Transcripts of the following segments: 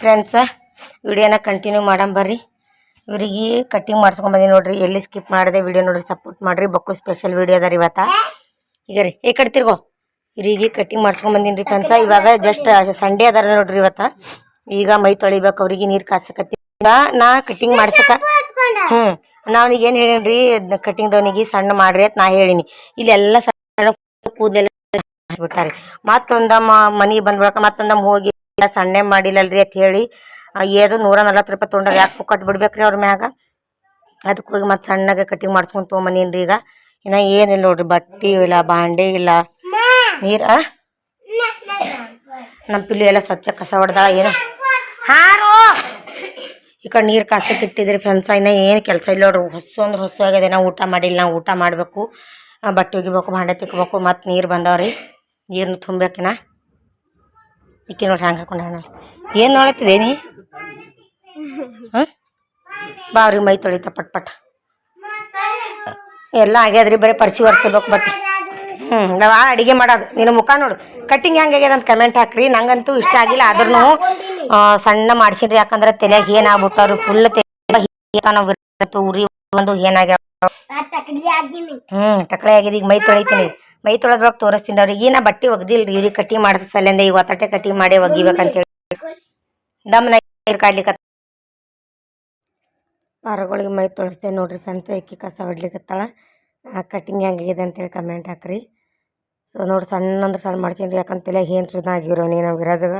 Friends ವಿಡಿಯೋನ continue madam ಬರ್ರಿ. ಇವರಿಗೆ ಕಟ್ಟಿಂಗ್ ಮಾಡಿಸ್ಕೊಂಬಂದಿ ನೋಡ್ರಿ. ಎಲ್ಲಿ ಸ್ಕಿಪ್ ಮಾಡಿದೆ ವಿಡಿಯೋ ನೋಡ್ರಿ ಸಪೋರ್ಟ್ ಮಾಡ್ರಿ. ಬಕ್ಕು ಸ್ಪೆಷಲ್ ವಿಡಿಯೋ ಅದ ರೀ ಇವತ್ತ. ಈಗ ರೀ ಏ ಕಡೆ ತಿರ್ಗೋ. ಇವ್ರಿಗೆ ಕಟ್ಟಿಂಗ್ ಮಾಡಿಸ್ಕೊಂಬಂದಿನಿ ರೀ ಫ್ರೆಂಡ್ಸ ಇವಾಗ ಜಸ್ಟ್ ಸಂಡೇ ಅದಾರ ನೋಡ್ರಿ ಇವತ್ತ. ಈಗ ಮೈ ತೊಳಿಬೇಕು ಅವ್ರಿಗೆ ನೀರು ಕಾಸಕತ್ತಿ. ನಾ ಕಟ್ಟಿಂಗ್ ಮಾಡ್ಸಕ ಹ್ಞೂ ನಾವನಿಗೆ ಏನು ಹೇಳೀನಿ ಕಟ್ಟಿಂಗ್ದವನಿಗೆ ಸಣ್ಣ ಮಾಡ್ರಿ ಅಂತ ನಾ ಹೇಳಿನಿ. ಇಲ್ಲೆಲ್ಲ ಸಣ್ಣ ಕೂದಲೆಲ್ಲ ಬಿಟ್ಟಾರೆ. ಮತ್ತೊಂದಮ್ಮ ಮನೆಗೆ ಬಂದ್ಬಿಡಕ ಮತ್ತೊಂದಮ್ಮ ಹೋಗಿ ಸಣ್ಣೆ ಮಾಡಿಲ್ಲಲ್ರಿ ಅಂತ ಹೇಳಿ ಏದು ನೂರ ನಲ್ವತ್ತು ರೂಪಾಯಿ ತೊಗೊಂಡ್ರೆ ಯಾಕೆ ಪುಕ್ಕಟ್ ಬಿಡ್ಬೇಕ್ರಿ ಅವ್ರ ಮ್ಯಾಗ? ಅದಕ್ಕೆ ಹೋಗಿ ಮತ್ತೆ ಸಣ್ಣಗೆ ಕಟ್ಟಿಂಗ್ ಮಾಡ್ಸ್ಕೊಂಡು ತೊಗೊಂಬಂದೀನಿ ರೀ ಈಗ. ಇನ್ನು ಏನಿಲ್ಲ ನೋಡ್ರಿ, ಬಟ್ಟೆ ಇಲ್ಲ, ಬಾಂಡೆ ಇಲ್ಲ. ನೀರು ನಮ್ಮ ಪಿಲ್ಲು ಎಲ್ಲ ಸ್ವಚ್ಛ ಕಸ ಹೊಡೆದಾಳ, ಏನು? ಹಾರೋ! ಈ ಕಡೆ ನೀರು ಕಾಸಕ್ಕೆ ಇಟ್ಟಿದ್ರಿ ಫ್ರೆಂಡ್ಸ ಇನ್ನು ಏನು ಕೆಲಸ ಇಲ್ಲ ನೋಡ್ರಿ ಹೊಸ ಅಂದ್ರೆ ಹೊಸ ಆಗಿದೆ ನಾವು ಊಟ ಮಾಡಿಲ್ಲ, ನಾವು ಊಟ ಮಾಡಬೇಕು. ಬಟ್ಟೆ ಒಗಿಬೇಕು ಭಾಂಡೆ ತಿಕ್ಬೇಕು, ಮತ್ತು ನೀರು ಬಂದವ್ರಿ. ನೀರನ್ನ ತುಂಬೇಕಿನ ಇಕ್ಕಿ ನೋಡ್ರಿ ಹಂಗೆ ಹಾಕೊಂಡ ಏನು ನೋಡತ್ತಿದೆ ನೀ ಹಾಂ? ಬಾ ಅವ್ರಿಗೆ ಮೈ ತೊಳಿತ ಪಟ್ ಪಟ್. ಎಲ್ಲ ಆಗ್ಯಾದ್ರಿ, ಬರೀ ಪರ್ಸಿ ಒರೆಸ್ಬೇಕು ಬಟ್ಟೆ. ಹ್ಞೂ ನಾವು ಅಡುಗೆ ಮಾಡೋದು. ನಿನ್ನ ಮುಖ ನೋಡು. ಕಟ್ಟಿಂಗ್ ಆಗ್ಯದ ಅಂತ ಕಮೆಂಟ್ ಹಾಕ್ರಿ. ನಂಗಂತೂ ಇಷ್ಟ ಆಗಿಲ್ಲ ಆದ್ರೂ ಸಣ್ಣ ಮಾಡ್ಸಿನ್ರಿ. ಯಾಕಂದ್ರೆ ತಲೆಯಾಗ ಏನಾಗ್ಬಿಟ್ಟಾರು ಫುಲ್ ನಾವು ಉರಿ ಒಂದು ಏನಾಗ್ಯಾವ ಹ್ಞೂ ಟಕಳೆ ಆಗಿದೆ. ಈಗ ಮೈ ತೊಳಿತೀನಿ. ಮೈ ತೊಳೆದ್ರೊಳಗೆ ತೋರಿಸ್ತೀನಿ. ಅವ್ರಿಗೆ ಏನ ಬಟ್ಟೆ ಒಗ್ದಿಲ್ರಿ? ರೀ ಕಟ್ಟಿ ಮಾಡಿಸ್ ಮಾಡಿಸಲಿಂದ ಈಗ ಒತ್ತಟೆ ಕಟ್ಟಿ ಮಾಡಿ ಒಗಿಬೇಕಂತೇಳಿ ದಮ್ ನೀರು ಕಾಡ್ಲಿಕ್ಕೆ ಪಾರಗಳಿಗೆ ಮೈ ತೊಳಿಸ್ದೆ ನೋಡ್ರಿ ಫ್ರೆಂಡ್ಸ್ ಇಕ್ಕಿ ಕಸ ಹೊಡ್ಲಿಕತ್ತಾಳ ಕಟ್ಟಿಂಗ್ ಹೆಂಗಿದೆ ಅಂತೇಳಿ ಕಮೆಂಟ್ ಹಾಕ್ರಿ. ಸೊ ನೋಡಿ ಸಣ್ಣ ಅಂದ್ರೆ ಸಣ್ಣ ಮಾಡ್ಸೀನಿ ಯಾಕಂತ ತಲೆ ಏನು ಸುದ್ದ ಆಗಿರೋ ನೀನು ನಾವು ವಿರಾಜಾಗ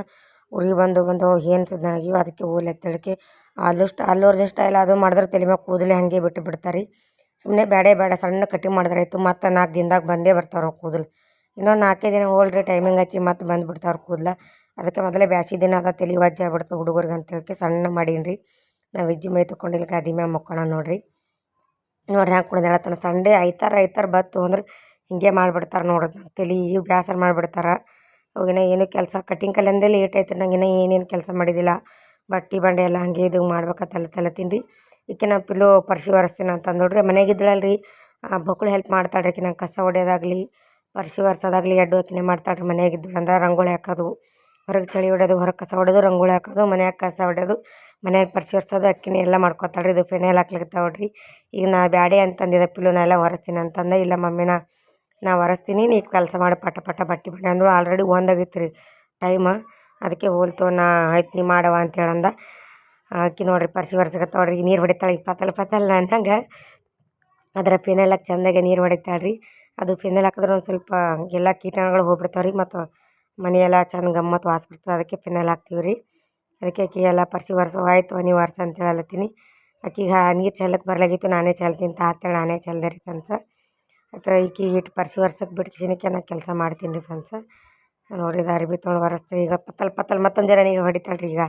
ಉರಿ ಬಂದು ಬಂದು ಏನು ಸುದ್ದ ಆಗಿವೆ ಅದಕ್ಕೆ ಹೂಲ್ ಎತ್ತಳಿಕೆ ಆಲ್ಮೋಸ್ಟ್ ಅಲ್ಲೋರ್ಜಿನ ಸ್ಟೈಲ್ ಅದು ಮಾಡಿದ್ರೆ ತಲೆ ಮ್ಯಾಗ ಕೂದಲೇ ಹಂಗೆ ಬಿಟ್ಟು ಬಿಡ್ತಾರೆ. ಸುಮ್ಮನೆ ಬೇಡ ಬೇಡ, ಸಣ್ಣ ಕಟಿಂಗ್ ಮಾಡಿದ್ರೆ ಆಯಿತು. ಮತ್ತು ನಾಲ್ಕು ದಿನದಾಗ ಬಂದೇ ಬರ್ತಾವ್ರ ಕೂದಲು. ಇನ್ನೊಂದು ನಾಲ್ಕೈದು ದಿನ ಹೋಲ್ರಿ ಟೈಮಿಂಗ್ ಹಚ್ಚಿ ಮತ್ತೆ ಬಂದು ಕೂದಲ. ಅದಕ್ಕೆ ಮೊದಲೇ ಬ್ಯಾಸಿ ದಿನ ಅದ, ತಲೆ ವಜ್ಜ ಆಗ್ಬಿಡ್ತು ಹುಡುಗರಿಗೆ ಅಂತ ಹೇಳಿ ಸಣ್ಣ ಮಾಡೀನಿ ರೀ ನಾವು ವಿಜ್ಜಿ ಮೈ ತೊಗೊಂಡಿಲ್ಲ ಗಾದಿ ಮ್ಯಾಗ ಮಕ್ಕೋಣ ನೋಡ್ರಿ. ನೋಡ್ರಿ ಹ್ಯಾಂಗೆ ಕುಣಿದಾಳ ತನ್ನ ಸಂಡೇ ಐತಾರ ಐತಾರ ಬತ್ತು ಅಂದ್ರೆ ಹಿಂಗೆ ಮಾಡಿಬಿಡ್ತಾರೆ ನೋಡೋದು ತಲೆ ಬೇಸರ ಮಾಡಿಬಿಡ್ತಾರೆ. ಅವಾಗಿನ ಏನು ಕೆಲಸ ಕಟಿಂಗ್ ಕಲಿಯಂದೇ ಲೇಟ್ ಆಯ್ತು ನಂಗೆ ಇನ್ನೂ ಏನೇನು ಕೆಲಸ ಮಾಡಿದ್ದಿಲ್ಲ ಬಟ್ಟೆ ಬಂಡೆ ಎಲ್ಲ ಹಾಗೆ ಇದು ಮಾಡ್ಬೇಕು ತಲೆ ತಲೆ ರೀ ಈಕೆ ನಾ ಪಿಲ್ಲು ಪರ್ಸಿ ಒರೆಸ್ತೀನಿ ಅಂತ ನೋಡ್ರಿ ರೀ ಬಕ್ಕಳು ಹೆಲ್ಪ್ ಮಾಡ್ತಾಳೆ ರೀ ಕಸ ಹೊಡೆಯೋದಾಗಲಿ ಪರ್ಸಿ ಒರೆಸೋದಾಗಲಿ ಎಡ್ಡು ಆಕಿನೇ ಮಾಡ್ತಾಳ್ರಿ ಮನೆಯಾಗಿದ್ದಳು ಅಂದ್ರೆ ರಂಗೋಳಿ ಹಾಕೋದು, ಹೊರಗೆ ಚಳಿ ಹೊಡೆಯೋದು, ಹೊರಗೆ ಕಸ ಹೊಡೆಯೋದು ರಂಗೋಳಿ ಹಾಕೋದು, ಮನ್ಯಾಗ ಕಸ ಹೊಡೆಯೋದು, ಮನ್ಯಾಗ ಪರ್ಸಿ ಒರೆಸೋದು ಅಕ್ಕಿನೇ ಎಲ್ಲ ಮಾಡ್ಕೊತಾಳ್ರಿ. ಇದು ಫಿನೈಲ್ ಹಾಕ್ಲಿಕ್ಕೆ ನೋಡ್ರಿ. ಈಗ ನಾ ಬ್ಯಾಡೆ ಅಂತಂದಿದ್ದೆ ಪಿಲೋನ ಎಲ್ಲ ಒರೆಸ್ತೀನಿ ಅಂತಂದೆ. ಇಲ್ಲ ಮಮ್ಮಿನ ನಾ ಒರೆಸ್ತೀನಿ ನೀ ಕೆಲಸ ಮಾಡಿ, ಪಟ ಪಟ ಬಟ್ಟೆ ಬಟ್ಟೆ ಅಂದ್ರೆ ಆಲ್ರೆಡಿ ಒಂದಾಗಿತ್ತು ರೀ ಟೈಮ. ಅದಕ್ಕೆ ಹೋಲ್ತು ನಾ ಆಯ್ತು, ನೀ ಮಾಡವ ಅಂತ ಹೇಳಂದ ಆಕಿ ನೋಡ್ರಿ, ಪರ್ಸಿ ನೋಡ್ರಿ ನೀರು ಹೊಡಿತಾಳೆ ಪತಲ್ ಪತಲ್ ಅಂದಂಗೆ ಅದರ ಫಿನೈಲ್ ಹಾಕಿ ಚಂದಾಗೆ ನೀರು ಹೊಡಿತಾಳೆ ರೀ ಅದು ಫಿನೈಲ್ ಹಾಕಿದ್ರೆ ಒಂದು ಸ್ವಲ್ಪ ಎಲ್ಲ ಕೀಟಾಣುಗಳು ಹೋಗ್ಬಿಡ್ತಾವೆ ರೀ ಮತ್ತು ಮನೆಯೆಲ್ಲ ಚಂದ ಗಮ್ಮತ್ತು ವಾಸ ಬರ್ತದೆ ಅದಕ್ಕೆ ಫಿನೈಲ್ ಹಾಕ್ತೀವಿ ರೀ ಅದಕ್ಕೆ ಆಕಿ ಎಲ್ಲ ಪರ್ಸಿ ಒರೆಸು, ಆಯಿತು, ನೀವು ಒರೆಸ ಅಂತ ಹೇಳತ್ತೀನಿ ಆಕಿಗೆ ನೀರು ಚೆಲ್ಲಕ್ಕೆ ಬರಲಾಗಿತ್ತು, ನಾನೇ ಚೆಲ್ತೀನಿ ಅಂತ ಅಂತೇಳಿ ನಾನೇ ಚೆಲ್ದೆ ರೀ ಫ್ರೆಂಡ್ಸ ಅಥವಾ ಈಕಿ ಇಟ್ಟು ಪರ್ಸಿ ಒರ್ಸಕ್ಕೆ ಬಿಟ್ಕಿಸಿನಕ್ಕೆ ನಾ ಕೆಲಸ ಮಾಡ್ತೀನಿ ರೀ ಫ್ರೆಂಡ್ಸ ನೋಡಿದ ಅರ್ಬಿ ತೊಗೊಂಡು ಒರೆಸ್ತೀವಿ. ಈಗ ಪತ್ತಲ್ ಪತ್ತಲ್ ಮತ್ತೊಂದು ಜನ ನೀರು ಹೊಡಿತಾಳೆ ರೀ ಈಗ.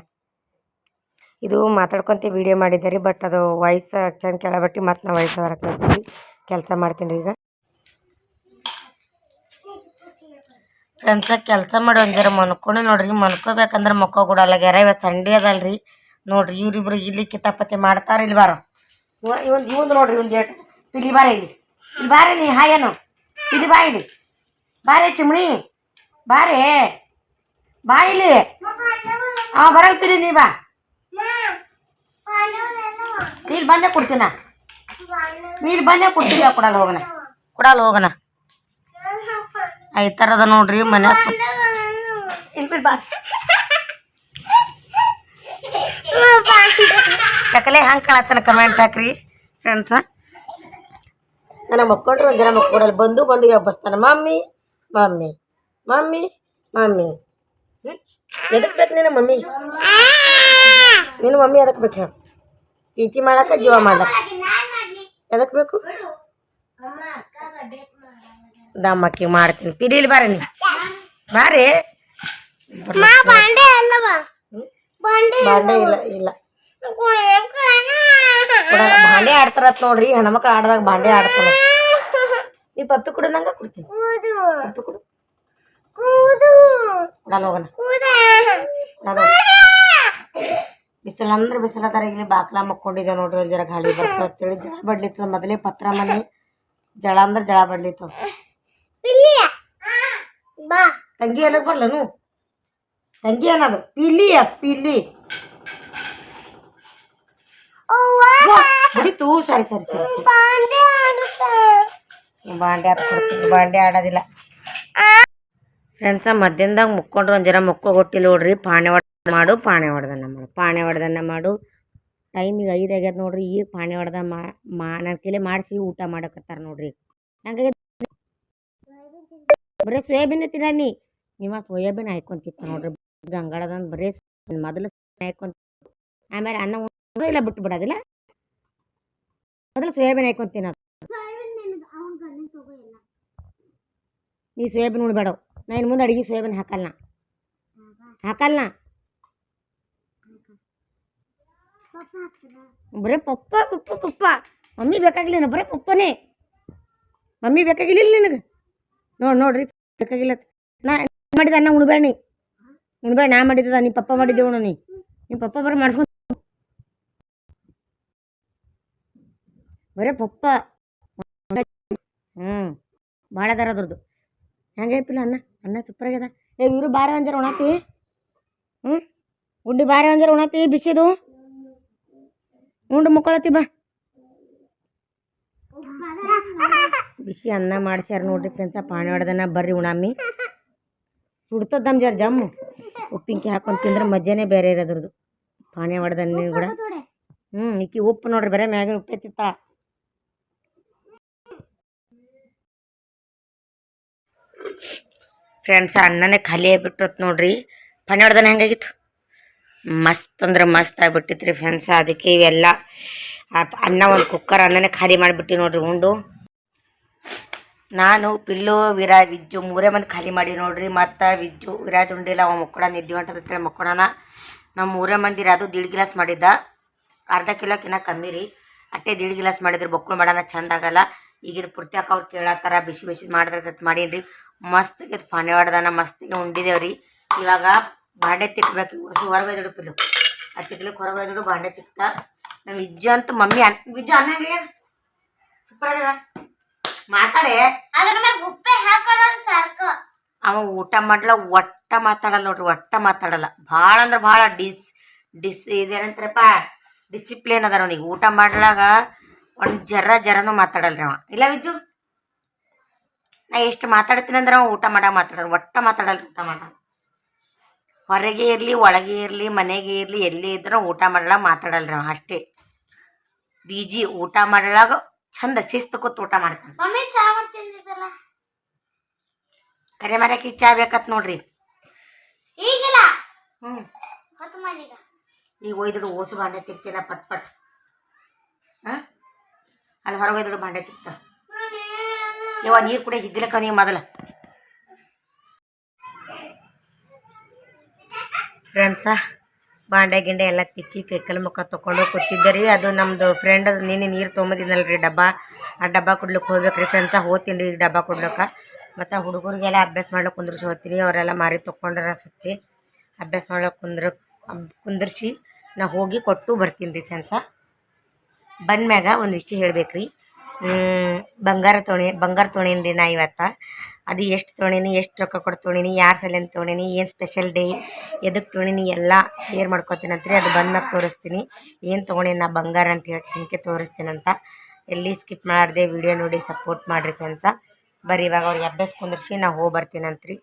ಇದು ಮಾತಾಡ್ಕೊಂತ ವೀಡಿಯೋ ಮಾಡಿದ್ದಾರೆ ಬಟ್ ಅದು ವಾಯ್ಸ್ ಚಂದ ಕೇಳಬಟ್ಟು ಮತ್ತೆ ನಾವು ವಾಯ್ಸ್ ಬರಕ್ಕೆ ಕೆಲಸ ಮಾಡ್ತೀನಿ ಈಗ. ಫ್ರೆಂಡ್ಸ ಕೆಲಸ ಮಾಡಿ ಒಂದಿರ ಮನ್ಕೊಂಡು ನೋಡ್ರಿ ಮನ್ಕೋಬೇಕಂದ್ರೆ ಕೊಡಲ್ಲ ಗೆರ ಇವತ್ತು ಸಂಡೇ ಅದಲ್ರಿ. ನೋಡ್ರಿ ಇವ್ರಿಬ್ರು ಇಲ್ಲಿ ಕಿತಾಪತಿ ಮಾಡ್ತಾರೆ ಇಲ್ಲಿ ಬಾರೋ. ಇವೊಂದು ಇವಂದು ನೋಡ್ರಿ, ಒಂದು ಏಟು ಇಲ್ಲಿ ಬಾರ ಇಲ್ಲಿ. ಇಲ್ಲಿ ಬಾರ ನೀ ಹಾಯೇನು ಇಲ್ಲಿ ಬಾ ಇಲ್ಲಿ. ಬಾರೆ ಚಿಮಣಿ ಬಾರೇ. ಬಾ ಇಲ್ಲಿ. ಹಾಂ ಬರಲ್ ಪಿಲಿ ನೀ ಬಾ. ನೀರು ಬಂದೇ ಕೊಡ್ತೀನ? ನೀರು ಬಂದೇ ಕೊಡ್ತೀನಿ ಕೊಡಲ್ಲ ಹೋಗೋಣ. ಕೊಡಲ್ಲ ಹೋಗೋಣ. ಈ ಥರದ ನೋಡ್ರಿ ಮನೆ ಕಕಲೆ ಹಂಗೆ ಕಾಣತ್ತಾನ ಕಮೆಂಟ್ ಹಾಕ್ರಿ ಫ್ರೆಂಡ್ಸ ನನ್ನ ಮಕ್ಕೊಂಡ್ರೆ ಒಂದಿನ ಮಕ್ಕಳಲ್ಲಿ ಮಕ್ಕೊಡಲ್ಲ ಬಂದು ಬಂದು ಹಬ್ಬಸ್ತಾನೆ ಮಮ್ಮಿ ಮಮ್ಮಿ ಮಮ್ಮಿ ಮಮ್ಮಿ. ಹ್ಞೂ ಎದಕ್ಕೆ ಬೇಕು ನಿನ್ನ ಮಮ್ಮಿ? ನಿನ್ನ ಮಮ್ಮಿ ಅದಕ್ಕೆ ಬೇಕು ಹೇಳು? ಪ್ರೀತಿ ಮಾಡಕ್ಕೆ ಜೀವ ಮಾಡ್ಲಕ್ಕ ಎದಕ್ಕೆ ಬೇಕು? ದಮ್ಮಕ್ಕಿ ಮಾಡ್ತೀನಿ. ಪಿರಿಲಿ ಬಾರ ನೀ. ಬಾರಿ. ಬಾಂಡೆ ಇಲ್ಲ ಇಲ್ಲ. ಬಾಂಡೆ ಆಡ್ತಾರತ್ ನೋಡ್ರಿ ಹೆಣ್ಮಕ್ಳು ಆಡ್ದಾಗ ಬಾಂಡೆ ಆಡ್ತಾರ. ನೀ ಪಪ್ಪಿ ಕುಡಿ ನಂಗ ಕೊಡ್ತೀನಿ ಪಪ್ಪಿ ಕುಡು. ಕೊಡಲ್ಲ ಹೋಗೋಣ. ಕೊಡಲ್ಲ ಬಿಸಿಲು ಅಂದ್ರೆ ಬಿಸಿಲದಾರ ಇಲ್ಲಿ ಬಾಕ್ಲ ಮಕ್ಕೊಂಡಿದ್ದೆ ನೋಡ್ರಿ ಒಂದು ಜರ ಗಾಳಿ ಬರ್ತದೆ ಅಂತೇಳಿ ಜಳ ಬಡ್ಲಿತ್ತದ ಮೊದಲೇ ಪತ್ರ ಮನೆ. ಜಳ ಅಂದ್ರೆ ಜಳ ಬಡ್ಲಿತ್ತದ. ತಂಗಿ ಎಲ್ಲಿಗೆ ಬರ್ಲನು ತಂಗಿ ಅನ್ನೋದು ಪಿಲಿ ಅದು ಪಿಲಿ ಮುಡಿತು ಸರಿ ಸರಿ ಸರಿ ಸರಿ. ಬಾಂಡೆ ಆಟ ಬಾಂಡೆ ಆಡೋದಿಲ್ಲ. ಫ್ರೆಂಡ್ಸ ಮಧ್ಯಾಹ್ನದಾಗ ಮುಕ್ಕೊಂಡ್ರೆ ಒಂದು ಜನ ಮುಕ್ಕೋ ಗೊಟ್ಟಿಲ್ಲ ನೋಡ್ರಿ ಪಾಣೆ ಮಾಡು ಪಾಣೆ ಹೊಡೆದನ್ನ ಮಾಡು. ಪಾಣೆ ಹೊಡೆದನ್ನ ಮಾಡು ಟೈಮಿಗೆ ಐದು ಆಗ್ಯದ ನೋಡ್ರಿ ಈಗ ಪಾಣೆ ಹೊಡೆದ ಮಾ ನನ್ನ ಕೈಲಿ ಮಾಡಿಸಿ ಊಟ ಮಾಡಕತ್ತಾರ ನೋಡ್ರಿ. ನಂಗೆ ಬರೀ ಸೋಯಾಬೀನ್ ತಿನ್ನಿ ನಿಮ್ಮ ಸೋಯಾಬೀನ್ ಹಾಕೊಂತಿತ್ತ ನೋಡ್ರಿ. ಗಂಗಾಳದಂದು ಬರೀ ಮೊದಲು ಹಾಕೊಂತ ಆಮೇಲೆ ಅನ್ನ ಇಲ್ಲ ಬಿಟ್ಟು ಬಿಡೋದಿಲ್ಲ. ಮೊದಲು ಸೋಯಾಬೀನ್ ತಿನ್ನೋದು. ನೀ ಸೋಯಾಬೀನ್ ಉಣ್ಬೇಡವು ನಾ ಇನ್ನು ಮುಂದೆ ಅಡಿಗೆ ಸೋಯಾಬೀನ್ ಹಾಕಲ್ಲ ಹಾಕಲ್ಲ ಬರೀ ಪಪ್ಪ ಪಪ್ಪ ಪಪ್ಪ. ಮಮ್ಮಿ ಬೇಕಾಗಿಲ್ಲ ಬರೀ ಪಪ್ಪನೇ. ಮಮ್ಮಿ ಬೇಕಾಗಿಲ್ಲ ನಿನಗೆ? ನೋಡಿ, ನೋಡ್ರಿ, ಬೇಕಾಗಿಲ್ಲ ನಾ ಮಾಡಿದ ಅನ್ನ ಉಣ್ಬೇಡ ನೀ ಉಣ್ಬೇಡ, ನಾ ಮಾಡಿದ್ದದ ನಿಮ್ಮ ಪಪ್ಪ ಮಾಡಿದ್ದೆ ಉಣ್ಣು ನೀ. ಪಪ್ಪ ಬರೀ ಮಾಡಿಸ್ಕೊಂಡು ಬರೇ ಪಪ್ಪ. ಹ್ಞೂ ಭಾಳ ಅದಾರ ಅದ್ರದ್ದು. ಹೆಂಗೈತಿಲ್ಲ ಅನ್ನ? ಅನ್ನ ಸೂಪರ್ ಆಗ್ಯದ. ಏ, ಇವರು ಬಾರ ಅಂಜಾರ ಉಣಾತಿ? ಹ್ಞೂ ಉಂಡಿ ಬಾರ ಅಂಜಾರ ಉಣಾತಿ ಬಿಸಿದು? ಉಂಡು ಮುಕ್ಕೊಳತಿ ಬಾ. ಬಿಸಿ ಅನ್ನ ಮಾಡ್ಸ್ಯಾರ ನೋಡ್ರಿ ಫ್ರೆಂಡ್ಸ ಪಾಣಿ ಹೊಡೆದನ ಬರ್ರಿ ಉಣಾಮಿ. ನಮ್ಮ ಜರ ಜಮ್ಮು ಉಪ್ಪಿನ್ಕಿ ಹಾಕೊಂಡು ತಿಂದ್ರೆ ಮಜ್ಜಾನೇ ಬೇರೆ ಇರೋದ್ರದ್ದು ಪಾಣಿ ಹೊಡೆದನ್ನ ಕೂಡ. ಹ್ಞೂ ಈಕಿ ಉಪ್ಪು ನೋಡ್ರಿ, ಬರೀ ಮ್ಯಾಗಿನ ಉಪ್ಪು ಎತ್ತಿತ್ತ ಫ್ರೆಂಡ್ಸ್ ಅನ್ನನೇ ಖಾಲಿ ಆಗಿಬಿಟ್ಟತ್ ನೋಡ್ರಿ. ಪಾಣಿ ಹೊಡೆದನ ಹೆಂಗಾಗಿತ್ತು? ಮಸ್ತ್ ಅಂದ್ರೆ ಮಸ್ತ್ ಆಗಿಬಿಟ್ಟಿತ್ತು ರೀ ಫ್ರೆಂಡ್ಸ್ ಅದಕ್ಕೆ ಇವೆಲ್ಲ ಅನ್ನ ಒಂದು ಕುಕ್ಕರ್ ಅನ್ನನೇ ಖಾಲಿ ಮಾಡಿಬಿಟ್ಟಿ ನೋಡ್ರಿ ಉಂಡು. ನಾನು, ಪಿಲ್ಲು, ವಿರಾ, ವಿಜ್ಜು ಮೂರೇ ಮಂದಿ ಖಾಲಿ ಮಾಡಿ ನೋಡ್ರಿ. ಮತ್ತು ವಿಜ್ಜು ವಿರಾಜ್ ಉಂಡಿಲ್ಲ ಅವ ಮಕ್ಕಳ ನಿದ್ದೆ ಹೊಂಟದಂತೇಳಿ ಮಕ್ಕಳನ ನಾವು ಮೂರೇ ಮಂದಿ ಅದು ದಿಡ್ ಗಿಲಾಸ್ ಮಾಡಿದ್ದ. ಅರ್ಧ ಕಿಲೋಕಿನ್ನ ಕಮ್ಮಿ ರೀ. ಅಟ್ಟೆ ದಿಡ್ ಗಿಲಾಸ್ ಮಾಡಿದ್ರೆ, ಬೊಕ್ಕಳು ಮಾಡೋಣ ಚಂದ ಆಗಲ್ಲ. ಈಗಿನ ಪೂರ್ತಿಯಾಕ ಅವ್ರು ಕೇಳತ್ತಾರ, ಬಿಸಿ ಬಿಸಿ ಮಾಡಿದ್ರೆ ಮಾಡೀನಿ ರೀ ಮಸ್ತಿಗೆ ಪಾನಿ ಹೊಡ್ದಾನ ಮಸ್ತಿಗೆ ಉಂಡಿದೇವ್ರಿ. ಇವಾಗ ಬಾಂಡೆ ತಿಕ್ಬೇಕು. ಹೊಸ ಹೊರಗೆ ಒಯ್ದಿಡು ಪಿಲ್ಲು ಅದು ತಿಕ್ಲಿಕ್ಕೆ ಹೊರಗೆ ಒಯ್ದಿಡು ಬಾಂಡೆ ತಿಕ್ತ. ನಮ್ಮ ವಿಜ್ಜ ಅಂತ ಮಮ್ಮಿ ಅನ್ ವಿಜ್ಜ ಅನ್ನಂಗೆ ಸೂಪರ್ ಮಾತಾಡೆ. ಅದ್ರ ಮ್ಯಾಗ ಉಪ್ಪೆ ಹಾಕೋದು ಸಾರ್ಕ ಅವ ಊಟ ಮಾಡ್ಲ ಒಟ್ಟ ಮಾತಾಡಲ್ಲ ನೋಡ್ರಿ ಒಟ್ಟ ಮಾತಾಡಲ್ಲ. ಭಾಳ ಅಂದ್ರೆ ಭಾಳ ಡಿಸ್ ಡಿಸ್ ಇದೇನಂತಾರಪ್ಪ ಡಿಸಿಪ್ಲಿನ್ ಅದಾರ ಅವನಿಗೆ. ಊಟ ಮಾಡ್ಲಾಗ ಒಂದು ಜರ ಜರನೂ ಮಾತಾಡಲ್ರಿ ಅವ. ಇಲ್ಲ ವಿಜ್ಜು ನಾ ಎಷ್ಟು ಮಾತಾಡ್ತೀನಿ ಅಂದ್ರೆ ಅವ ಊಟ ಮಾಡಾಗ ಮಾತಾಡಲ್ಲ ಒಟ್ಟ ಮಾತಾಡಲ್ಲ ಊಟ ಮಾಡ ಹೊರಗೆ ಇರಲಿ ಒಳಗೆ ಇರಲಿ ಮನೆಗೆ ಇರಲಿ ಎಲ್ಲಿ ಇದ್ರೂ ಊಟ ಮಾಡಲ್ಲ ಮಾತಾಡಲ್ಲ ನಾವು ಅಷ್ಟೇ. ಬೀಜಿ ಊಟ ಮಾಡಲಾಗ ಚಂದ ಶಿಸ್ತು ಕೂತು ಊಟ ಮಾಡ್ತಾನೆ. ಕರೆ ಮರಕ್ಕೆ ಚಾ ಬೇಕತ್ ನೋಡ್ರಿ. ಈಗಿಲ್ಲ? ಹ್ಞೂ ಈಗ ಒಯ್ದಿಡು ಓಸು ಬಾಂಡೆ ತಿಕ್ತೀನ ಪಟ್ ಪಟ್. ಹಾಂ? ಅಲ್ಲಿ ಹೊರಗೆ ಒಯ್ದಿಡು ಬಾಂಡೆ ತಿಕ್ತ. ಇವ ನೀರು ಕೂಡ ಹಿಗ್ಲಕ್ಕ ನೀವು ಮೊದಲ. ಫ್ರೆಂಡ್ಸ ಬಾಂಡೆ ಗಿಂಡೆ ಎಲ್ಲ ತಿಕ್ಕಿ ಕೈಕಲ್ ಮುಖ ತೊಗೊಂಡು ಕೂತಿದ್ದೆ ರೀ ಅದು ನಮ್ಮದು ಫ್ರೆಂಡ್ ಅದು ನೀರು ತೊಗೊಂಬಂದಿದ್ನಲ್ರಿ ರೀ ಡಬ್ಬ. ಆ ಡಬ್ಬ ಕೊಡ್ಲಿಕ್ಕೆ ಹೋಗ್ಬೇಕು ರೀ ಫ್ರೆಂಡ್ಸ ಹೋಗ್ತೀನಿ ರೀ ಈಗ ಡಬ್ಬ ಕೊಡ್ಲಿಕ್ಕೆ. ಮತ್ತು ಹುಡುಗರಿಗೆಲ್ಲ ಅಭ್ಯಾಸ ಮಾಡ್ಲಿಕ್ಕೆ ಕುಂದ್ರಿಸಿ ಹೋಗ್ತೀನಿ. ಅವರೆಲ್ಲ ಮಾರಿ ತೊಗೊಂಡ್ರ ಸುತ್ತಿ ಅಭ್ಯಾಸ ಮಾಡ್ಲಿಕ್ಕೆ ಕುಂದ್ರ ಕುಂದ್ರಿಸಿ ನಾ ಹೋಗಿ ಕೊಟ್ಟು ಬರ್ತೀನಿ ರೀ ಫ್ರೆಂಡ್ಸ ಬಂದ್ಮ್ಯಾಗ ಒಂದು ವಿಷಯ ಹೇಳ್ಬೇಕು ರೀ ಬಂಗಾರ ತೊಣೆ ಬಂಗಾರ ತೊಗೊಂಡೀನಿ ರೀ ನಾ ಇವತ್ತು. ಅದು ಎಷ್ಟು ತೊಗೊಂಡೀನಿ, ಎಷ್ಟು ರೊಕ್ಕ ಕೊಟ್ಟು ತೊಗೊಂಡೀನಿ ಯಾರ ಸಲಿಂದ ತೊಗೊಂಡೀನಿ, ಏನು ಸ್ಪೆಷಲ್ ಡೇ ಎದಕ್ಕೆ ತೊಗೊಂಡೀನಿ, ಎಲ್ಲ ಶೇರ್ ಮಾಡ್ಕೊತೀನಿ ರೀ ಅದು ಬಂದ್ಮ್ಯಾಗ ತೋರಿಸ್ತೀನಿ. ಏನು ತೊಗೊಂಡೀನಿ ನಾ ಬಂಗಾರ ಅಂತ ಹೇಳಿ ಶಿಂಕೆ ತೋರಿಸ್ತೀನಂತ ಎಲ್ಲಿ ಸ್ಕಿಪ್ ಮಾಡಿದೆ ವಿಡಿಯೋ ನೋಡಿ ಸಪೋರ್ಟ್ ಮಾಡಿರಿ ಫ್ರೆಂಡ್ಸ ಬರ್ರಿ, ಇವಾಗ ಅವ್ರಿಗೆ ಅಭ್ಯಾಸ ಕುಂದ್ರಿಸಿ ನಾ ಹೋಗಿ ಬರ್ತೀನಂತ್ರಿ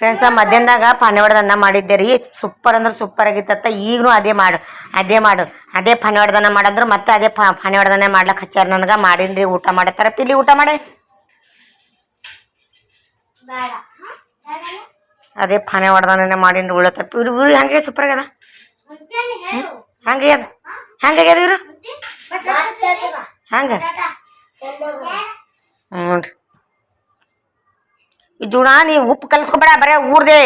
ಫ್ರೆಂಡ್ಸ ಮಧ್ಯಾಹ್ನದಾಗ ಪಾನಿವಾಡದ ಅನ್ನ ಮಾಡಿದ್ದೆ ರೀ. ಸೂಪರ್ ಅಂದ್ರೆ ಸೂಪರ್ ಆಗಿತ್ತತ್ತ ಈಗಲೂ ಅದೇ ಮಾಡು ಅದೇ ಮಾಡು. ಅದೇ ಪಾನಿವಾಡದ ಅನ್ನ ಮಾಡಂದ್ರೆ ಮತ್ತೆ ಅದೇ ಪಾನಿವಾಡದನ್ನೇ ಮಾಡ್ಲಕ್ಕೆ ಹಚ್ಚಾರ ನನಗೆ. ಮಾಡೀನಿ ರೀ ಊಟ ಮಾಡತ್ತಾರ. ಪಿಲಿ ಊಟ ಮಾಡಿ. ಅದೇ ಪಾನೆ ಹೊಡೆದನೇ ರೀ ಉಳತ್ತ ಇವ್ರು ಇವ್ರು ಹೆಂಗೆ ಸೂಪರ್ ಆಗ್ಯದ? ಹಂಗೆ ಹಂಗೆ ಇವರು? ಹೆಂಗೆ ಹ್ಞೂ ರೀ ಈ ಜುಣ ನೀವು ಉಪ್ಪು ಕಲಿಸ್ಕೊಬೇಡ ಬರೇ ಊರ್ದೆ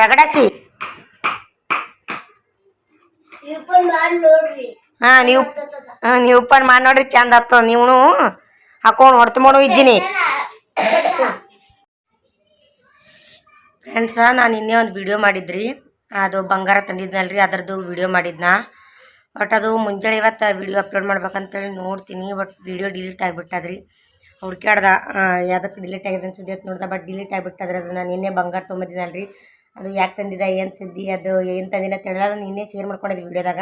ರಗಡಸಿ. ಹಾ ನೀವು ಹಾ ನೀವು ಉಪ್ಪನ್ನು ಮಾಡಿ ನೋಡ್ರಿ ಚಂದ ಆಗ್ತದ ನೀವು ಹಾಕೊಂಡು ಹೊಡ್ತು ಮಾಡು ಇಜ್ಜಿನಿ. ಫ್ರೆಂಡ್ಸ ನಾನು ಇನ್ನೇ ಒಂದು ವಿಡಿಯೋ ಮಾಡಿದ್ರಿ. ಅದು ಬಂಗಾರ ತಂದಿದ್ನಲ್ರಿ ಅದರದ್ದು ವಿಡಿಯೋ ಮಾಡಿದ್ನ. ಬಟ್ ಅದು ಮುಂಜಾನೆ ಇವತ್ತು ವಿಡಿಯೋ ಅಪ್ಲೋಡ್ ಮಾಡ್ಬೇಕಂತೇಳಿ ನೋಡ್ತೀನಿ ಬಟ್ ವಿಡಿಯೋ ಡಿಲೀಟ್ ಆಗಿಬಿಟ್ಟದ್ರಿ. ಹುಡ್ಕ್ಯಾಡ್ದ ಯಾವ್ದಕ್ಕೆ ಡಿಲೀಟ್ ಆಗಿದೆ ಅಂತ ಸುದ್ದಿ ನೋಡ್ದೆ ಬಟ್ ಡಿಲೀಟ್ ಆಗಿಬಿಟ್ಟು ಅದು ನಾನು ನಿನ್ನೆ ಬಂಗಾರ ತೊಗೊಂಬಂದಿನಲ್ರಿ ಅದು ಯಾಕೆ ತಂದಿದೆ, ಏನು ಸುದ್ದಿ, ಅದು ಏನು ತಂದಿನ ತಿಳಿಯಲ್ಲ ನಿನ್ನೆ ಶೇರ್ ಮಾಡ್ಕೊಂಡಿದ್ದೆ ವಿಡಿಯೋದಾಗ.